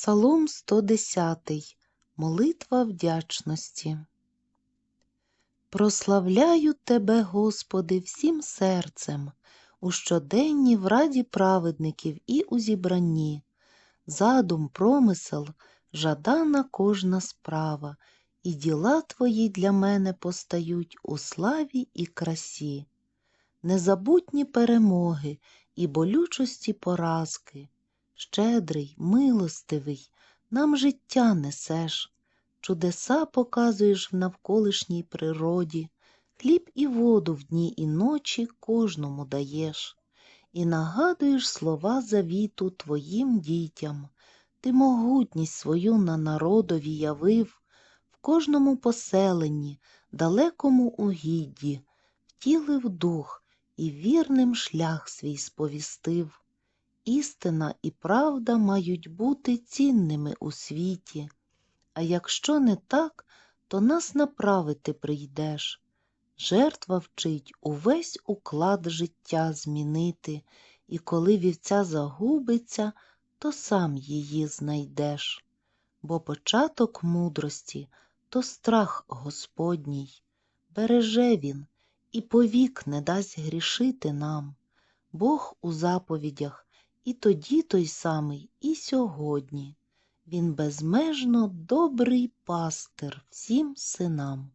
Псалом 110. Молитва вдячності. Прославляю Тебе, Господи, всім серцем, у щоденні в раді праведників і у зібранні. Задум, промисел, жадана кожна справа, і діла Твої для мене постають у славі і красі. Незабутні перемоги і болючості поразки. Щедрий, милостивий, нам життя несеш, чудеса показуєш в навколишній природі, хліб і воду в дні і ночі кожному даєш, і нагадуєш слова завіту твоїм дітям, ти могутність свою на народові явив, в кожному поселенні, далекому угідді, втілив дух і вірним шлях свій сповістив. Істина і правда мають бути цінними у світі, а якщо не так, то нас направити прийдеш. Жертва вчить увесь уклад життя змінити, і коли вівця загубиться, то сам її знайдеш. Бо початок мудрості то страх Господній, береже він і повік не дасть грішити нам. Бог у заповідях і тоді той самий, і сьогодні. Він безмежно добрий пастир всім синам.